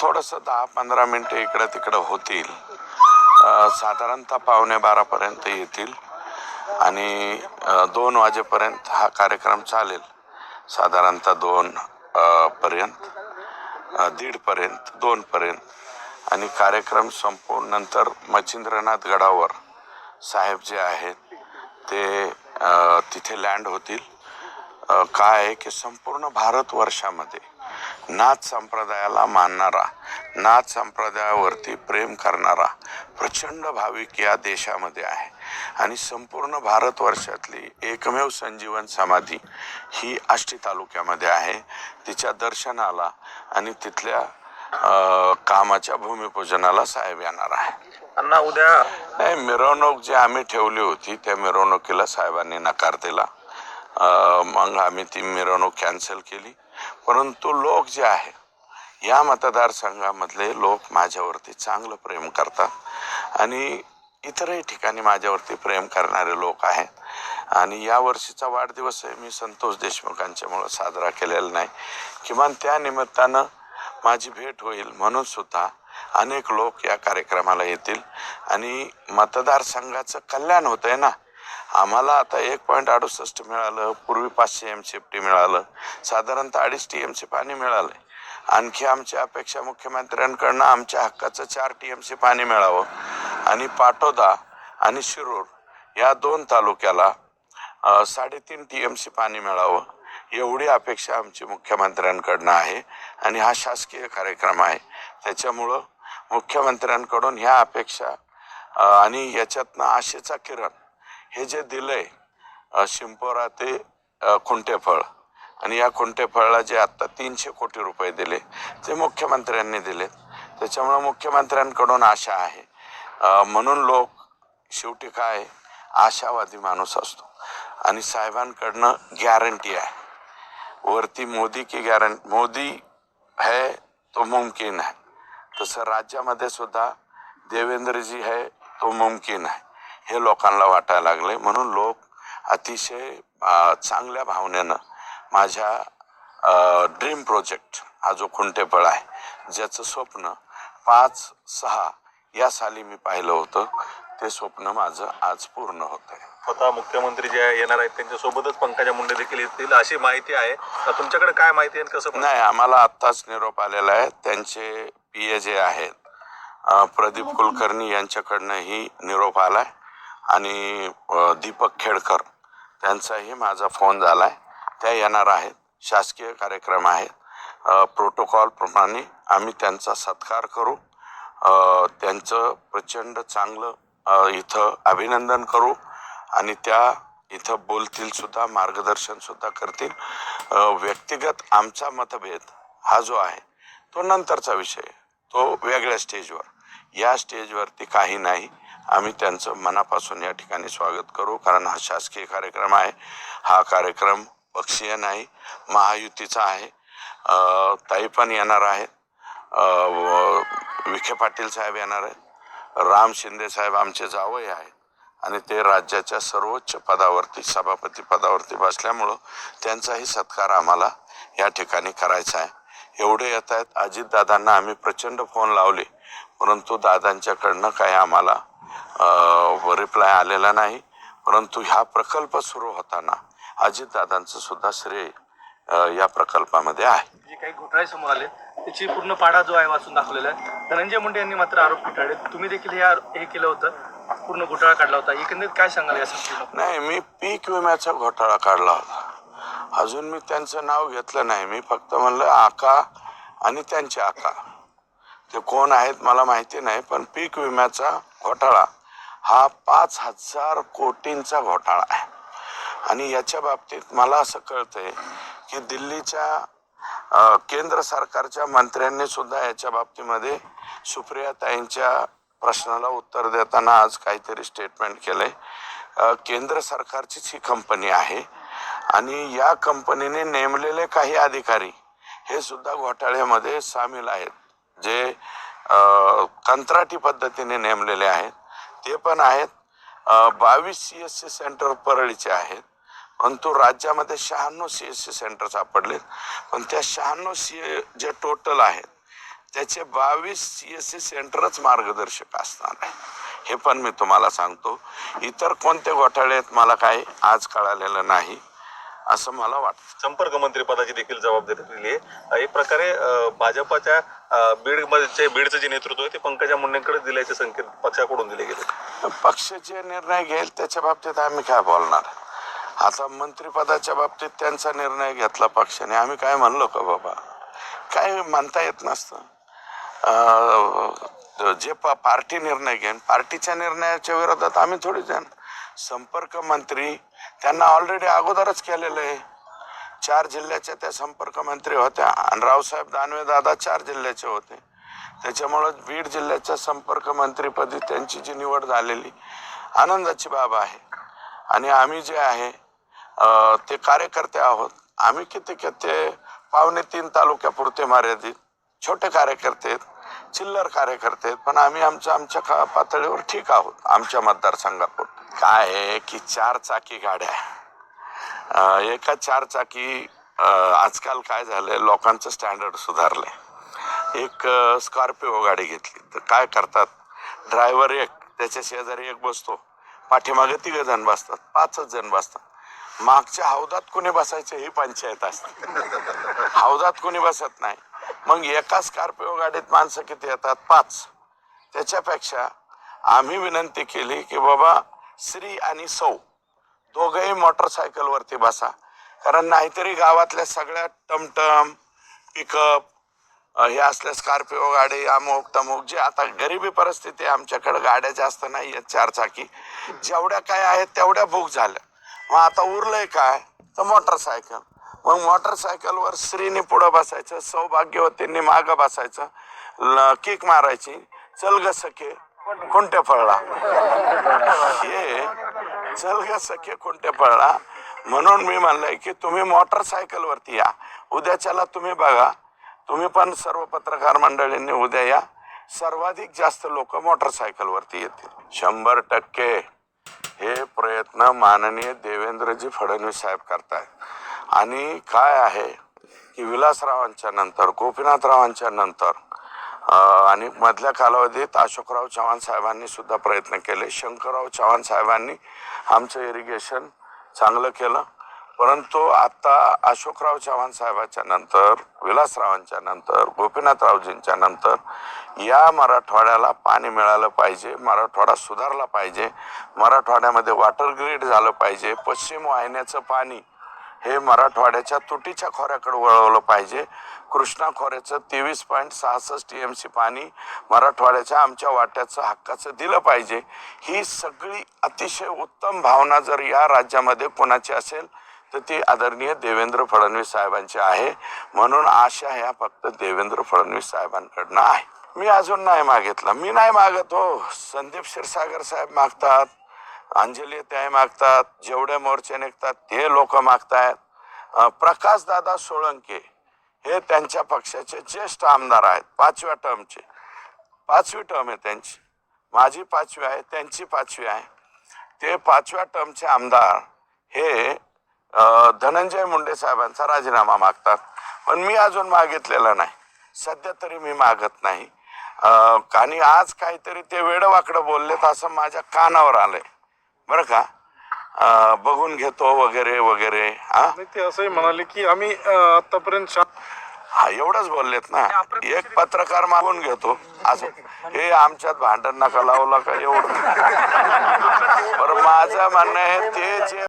थोडंसं दहा पंधरा मिनटं इकडं तिकडं होतील. साधारणतः पावणे बारापर्यंत येतील. आणि दोन वाजेपर्यंत हा कार्यक्रम चालेल. साधारणतः दोन पर्यंत दीडपर्यंत दोनपर्यंत. आणि कार्यक्रम संपून नंतर मच्छिंद्रनाथ गडावर साहेब जे आहेत ते तिथे लँड होतील. काय आहे की संपूर्ण भारतवर्षामध्ये नाथ संप्रदायाला मानणारा नाथ संप्रदायावरती प्रेम करणारा प्रचंड भाविक या देशामध्ये आहे. आणि संपूर्ण भारतवर्षातली एकमेव संजीवन समाधी ही आष्टी तालुक्यामध्ये आहे. तिच्या दर्शनाला आणि तिथल्या कामाच्या भूमिपूजनाला साहेब येणार आहे. अण्णा उद्या नाही मिरवणूक जी आम्ही ठेवली होती त्या मिरवणुकीला साहेबांनी नकार दिला. मग आम्ही ती मिरवणूक कॅन्सल केली. परंतु लोक जे आहे या मतदारसंघामधले लोक माझ्यावरती चांगलं प्रेम करतात आणि इतरही ठिकाणी माझ्यावरती प्रेम करणारे लोक आहेत. आणि या वर्षीचा वाढदिवस आहे मी संतोष देशमुखांच्यामुळं साजरा केलेला नाही. किमान त्या निमित्तानं माझी भेट होईल म्हणून सुद्धा अनेक लोक या कार्यक्रमाला येतील. आणि मतदारसंघाचं कल्याण होत आहे ना आम्हाला आता एक पॉईंट अडुसष्ट मिळालं पूर्वी पाचशे एम सी एफ टी मिळालं साधारणतः अडीच टी एम सी पाणी मिळालं आणखी आमची अपेक्षा मुख्यमंत्र्यांकडनं आमच्या हक्काचं चार टी एम सी पाणी मिळावं. आणि पाटोदा आणि शिरूर या दोन तालुक्याला साडेतीन टी एम सी पाणी मिळावं एवढी अपेक्षा आमची मुख्यमंत्र्यांकडनं आहे. आणि हा शासकीय कार्यक्रम आहे. त्याच्यामुळं मुख्यमंत्र्यांकडून ह्या अपेक्षा आणि याच्यातनं आशेचा किरण हे जे दिलंय शिंपोरा ते खुंटेफळ. आणि या खुंटेफळला जे आत्ता तीनशे कोटी रुपये दिले ते मुख्यमंत्र्यांनी दिलेत त्याच्यामुळं मुख्यमंत्र्यांकडून आशा आहे. म्हणून लोक शेवटी काय आशावादी माणूस असतो. आणि साहेबांकडनं गॅरंटी आहे. वरती मोदी की गॅरंटी मोदी है तो मुमकिन आहे तसं राज्यामध्ये सुद्धा देवेंद्रजी है तो मुमकिन आहे हे लोकांना वाटायला लागले म्हणून लोक अतिशय चांगल्या भावनेनं माझ्या ड्रीम प्रोजेक्ट हा जो खुंटेफळ आहे ज्याचं स्वप्न पाच सहा या साली मी पाहिलं होतं. ते स्वप्न माझं आज पूर्ण होत आहे स्वतः मुख्यमंत्री जे येणार आहेत त्यांच्या सोबतच पंकजा मुंडे देखील येतील अशी माहिती आहे. तर तुमच्याकडे काय माहिती आहे कसं नाही आम्हाला आत्ताच निरोप आलेला आहे. त्यांचे पी ए जे आहेत प्रदीप कुलकर्णी यांच्याकडनंही निरोप आलाय. आणि दीपक खेडकर त्यांचाही माझा फोन झाला आहे त्या येणार आहेत. शासकीय कार्यक्रम आहेत. प्रोटोकॉलप्रमाणे आम्ही त्यांचा सत्कार करू. त्यांचं प्रचंड चांगलं इथं अभिनंदन करू आणि त्या इथं बोलतील सुद्धा मार्गदर्शन सुद्धा करतील. व्यक्तिगत आमचा मतभेद हा जो आहे तो नंतरचा विषय तो वेगळ्या स्टेजवर. या स्टेजवरती काही नाही. आम्ही त्यांचं मनापासून या ठिकाणी स्वागत करू कारण हा शासकीय कार्यक्रम आहे. हा कार्यक्रम पक्षीय नाही महायुतीचा आहे. ताई पण येणार आहेत. विखे पाटील साहेब येणार आहेत. राम शिंदे साहेब आमचे जावई आहेत. आणि ते राज्याच्या सर्वोच्च पदावरती सभापती पदावरती बसल्यामुळं त्यांचाही सत्कार आम्हाला या ठिकाणी करायचा आहे. एवढे येत आहेत. अजितदादांना आम्ही प्रचंड फोन लावले परंतु दादांच्याकडनं काही आम्हाला रिप्लाय आलेला नाही. परंतु ह्या प्रकल्प सुरू होताना अजितदादांचं सुद्धा श्रेय या प्रकल्पामध्ये आहे. जे काही घोटाळे समोर आले त्याची पूर्ण पाडा जो आहे वाचून दाखवलेला आहे. धनंजय मुंडे यांनी मात्र आरोप फेटाळले. तुम्ही देखील हे हे केलं होतं. पूर्ण घोटाळा काढला होता. एकंदरीत काय सांगाल या नाही मी पीक विम्याचा घोटाळा काढला होता. अजून मी त्यांचं नाव घेतलं नाही. मी फक्त म्हणलं आका आणि त्यांचे आका. ते कोण आहेत मला माहिती नाही पण पीक विम्याचा घोटाळा हा पाच हजार कोटींचा घोटाळा आहे. आणि याच्या बाबतीत मला असं कळतंय की दिल्लीच्या केंद्र सरकारच्या मंत्र्यांनी सुद्धा याच्या बाबतीमध्ये सुप्रियाताईंच्या प्रश्नाला उत्तर देताना आज काहीतरी स्टेटमेंट केलंय. केंद्र सरकारचीच ही कंपनी आहे आणि या कंपनीने नेमलेले काही अधिकारी हे सुद्धा घोटाळ्यामध्ये सामील आहेत. जे कंत्राटी पद्धतीने नेमलेले आहेत ते पण आहेत. बावीस सी एस सी सेंटर परळीचे आहेत. परंतु राज्यामध्ये शहाण्णव सी एस सी सेंटर सापडलेत. पण त्या शहाण्णव सी जे टोटल आहेत त्याचे बावीस सी एस सी सेंटरच मार्गदर्शक असणार आहे हे पण मी तुम्हाला सांगतो. इतर कोणते घोटाळे आहेत मला काही आज कळालेलं नाही. असं मला वाटतं. संपर्क मंत्री पदाची देखील जबाबदारी दिली आहे. एक प्रकारे भाजपाच्या अं, बीडमध्ये बीडचं जे नेतृत्व आहे ते पंकजा मुंडेंकडे दिल्याचे संकेत पक्षाकडून दिले गेले. पक्ष जे निर्णय घेईल त्याच्या बाबतीत आम्ही काय बोलणार? आता मंत्रिपदाच्या बाबतीत त्यांचा निर्णय घेतला पक्षाने. आम्ही काय म्हणलो का बाबा? काय म्हणता येत नसतं. जे प पार्टी निर्णय घेईन पार्टीच्या निर्णयाच्या विरोधात आम्ही थोडी जाण संपर्क मंत्री त्यांना ऑलरेडी अगोदरच केलेलं आहे. चार जिल्ह्याच्या त्या संपर्क मंत्री होत्या. आणि रावसाहेब दानवे दादा चार जिल्ह्याचे होते. त्याच्यामुळं बीड जिल्ह्याच्या संपर्क मंत्रीपदी त्यांची जी निवड झालेली आनंदाची बाब आहे. आणि आम्ही जे आहे ते कार्यकर्ते आहोत. आम्ही किती किती पावणे तीन तालुक्यापुरते मर्यादित छोटे कार्यकर्ते आहेत चिल्लर कार्यकर्ते आहेत पण आम्ही आमच्या आमच्या का- पातळीवर ठीक आहोत आमच्या मतदारसंघापुर काय आहे? की चार चाकी गाड्या एका चार चाकी आजकाल काय झालंय? लोकांचं स्टँडर्ड सुधारलंय. एक स्कॉर्पिओ गाडी घेतली. तर काय करतात? ड्रायव्हर एक त्याच्या शेजारी एक बसतो. पाठीमागे तिघ जण बसतात. पाचच जण बसतात. मागच्या हौदात कोणी बसायचं ही पंचायत असते. हौदात कोणी बसत नाही. मग एका स्कॉर्पिओ गाडीत माणसं किती येतात? पाच. त्याच्यापेक्षा आम्ही विनंती केली की बाबा श्री आणि सौ. दोघंही मोटरसायकलवरती बसा. कारण नाहीतरी गावातल्या सगळ्या टमटम पिकअप हे असल्या स्कॉर्पिओ गाडी अमुक तमुक जे आता गरिबी परिस्थिती आहे आमच्याकडे गाड्या जास्त नाही आहेत चार चाकी जेवढ्या काय आहेत तेवढ्या बुक झाल्या. मग आता उरलंय काय? तर मोटरसायकल मग मोटरसायकलवर स्त्रीने पुढं बसायचं सौभाग्यवतींनी मागं बसायचं ल- किक मारायची चल ग सखे. कोणत्या पळला हे चल ग सखे कोणत्या पळला म्हणून मी म्हणलंय की तुम्ही मोटरसायकलवरती या. उद्याच्याला तुम्ही बघा. तुम्ही पण सर्व पत्रकार मंडळींनी उद्या या. सर्वाधिक जास्त लोक मोटरसायकलवरती येतील. शंभर टक्के. हे प्रयत्न माननीय देवेंद्रजी फडणवीस साहेब करतायत. आणि काय आहे की विलासरावांच्या नंतर गोपीनाथरावांच्या नंतर आणि मधल्या कालावधीत अशोकराव चव्हाण साहेबांनी सुद्धा प्रयत्न केले. शंकरराव चव्हाण साहेबांनी आमचं इरिगेशन चांगलं केलं. परंतु आता अशोकराव चव्हाण साहेबाच्या नंतर विलासरावांच्या नंतर गोपीनाथरावजींच्या नंतर या मराठवाड्याला पाणी मिळालं पाहिजे मराठवाडा सुधारला पाहिजे मराठवाड्यामध्ये वॉटर ग्रीड झालं पाहिजे पश्चिम वाहिन्याचं पाणी हे मराठवाड्याच्या तुटीच्या खोऱ्याकडे वळवलं पाहिजे. कृष्णा खोऱ्याचं तेवीस पॉईंट सहासष्ट टी एम सी पाणी मराठवाड्याच्या आमच्या वाट्याचं हक्काचं दिलं पाहिजे. ही सगळी अतिशय उत्तम भावना जर या राज्यामध्ये कोणाची असेल तर ती आदरणीय देवेंद्र फडणवीस साहेबांची आहे. म्हणून आशा ह्या फक्त देवेंद्र फडणवीस साहेबांकडनं आहे. मी अजून नाही मागितलं. मी नाही मागत हो. संदीप क्षीरसागर साहेब मागतात. अंजली ते मागतात जेवढे मोर्चे निघतात ते लोक मागतायत. प्रकाश दादा सोळंके हे त्यांच्या पक्षाचे ज्येष्ठ आमदार आहेत पाचव्या टर्मचे. पाचवी टर्म आहे त्यांची. माझी पाचवी आहे त्यांची पाचवी आहे. ते पाचव्या टर्मचे आमदार हे धनंजय मुंडे साहेबांचा राजीनामा मागतात. पण मी अजून मागितलेला नाही. सध्या तरी मी मागत नाही. आणि आज काहीतरी ते वेडवाकडं बोललेत असं माझ्या कानावर आलंय. बरं का? बघून घेतो वगैरे वगैरे. हा नाही ते असंही म्हणाले की आम्ही आतापर्यंत हा एवढंच बोललेत ना. एक पत्रकार मागून घेतो. असं. हे आमच्यात भांडण नका लावला का? एवढं. बरं माझं म्हणणं आहे ते जे